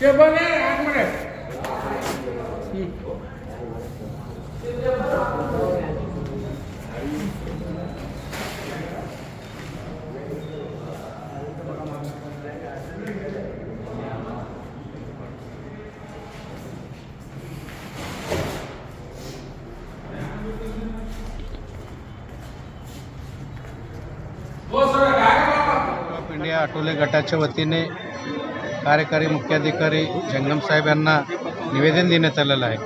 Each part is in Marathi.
बघ हे. हं. इंडिया आटोले गटाच्या वतीने कार्यकारी मुख्याधिकारी जंगम साहेब यांना निवेदन देण्यात आलेलं आहे.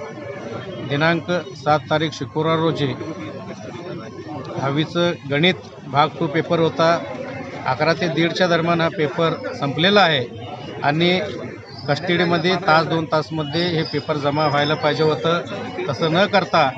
दिनांक सात तारीख शुक्रवार रोजी दहावीचं गणित भाग टू पेपर होता. अकरा ते दीडच्या दरम्यान हा पेपर संपलेला आहे आणि कस्टडीमध्ये तास दोन तासमध्ये हे पेपर जमा व्हायला पाहिजे होतं. तसं न करता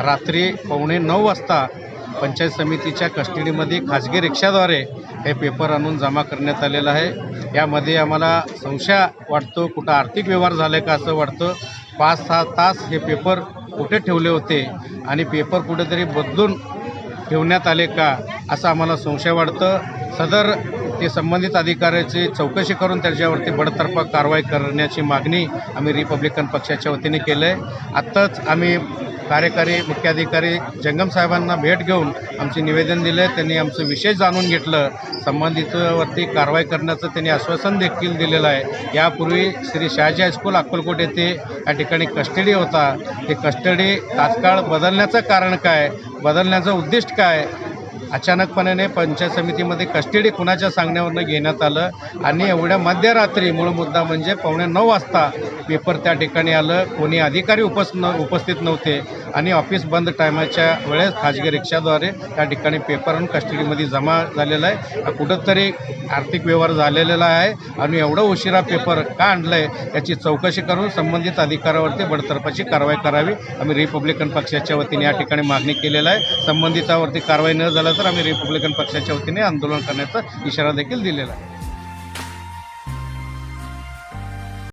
रात्री पावणे नऊ वाजता पंचायत समितीच्या कस्टडीमध्ये खाजगी रिक्षाद्वारे हे पेपर आणून जमा करण्यात आलेलं आहे. यामध्ये आम्हाला संशय वाटतो कुठं आर्थिक व्यवहार झाले का असं वाटतं. पाच सहा तास हे पेपर कुठे ठेवले होते आणि पेपर कुठेतरी बदलून ठेवण्यात आले का असं आम्हाला संशय वाटतं. सदर ते संबंधित अधिकाऱ्याची चौकशी करून त्याच्यावरती बडतर्फा कारवाई करण्याची मागणी आम्ही रिपब्लिकन पक्षाच्या वतीने केलं आहे. आत्ताच आम्ही कार्यकारी मुख्याधिकारी जंगम साहेबांना भेट घेऊन आमचे निवेदन दिलं. त्यांनी आमचं विषय जाणून घेतलं. संबंधितवरती कारवाई करण्याचं त्यांनी आश्वासन देखील दिलेलं आहे. यापूर्वी श्री शहाजी हायस्कूल अक्कलकोट येथे या ठिकाणी कस्टडी होता. ते कस्टडी तात्काळ बदलण्याचं कारण काय? बदलण्याचं उद्दिष्ट काय? अचानकपणे पंचायत समितीमध्ये कस्टडी कुणाच्या सांगण्यावरनं घेण्यात आलं आणि एवढ्या मध्यरात्री मूळ मुद्दा म्हणजे पावणे नऊ वाजता पेपर त्या ठिकाणी आलं. कोणी अधिकारी उपस् न उपस्थित नव्हते आणि ऑफिस बंद टायमाच्या वेळेस खाजगी रिक्षाद्वारे त्या ठिकाणी पेपर आणून कस्टडीमध्ये जमा झालेला आहे. कुठंतरी आर्थिक व्यवहार झालेला आहे आणि एवढं उशिरा पेपर का आणलं आहे याची चौकशी करून संबंधित अधिकाऱ्यावरती बडतर्फाची कारवाई करावी. आम्ही रिपब्लिकन पक्षाच्या वतीने या ठिकाणी मागणी केलेला आहे. संबंधितावरती कारवाई न झालं तर आम्ही रिपब्लिकन पक्षाच्या वतीने आंदोलन करण्याचा इशारा देखील दिलेला आहे.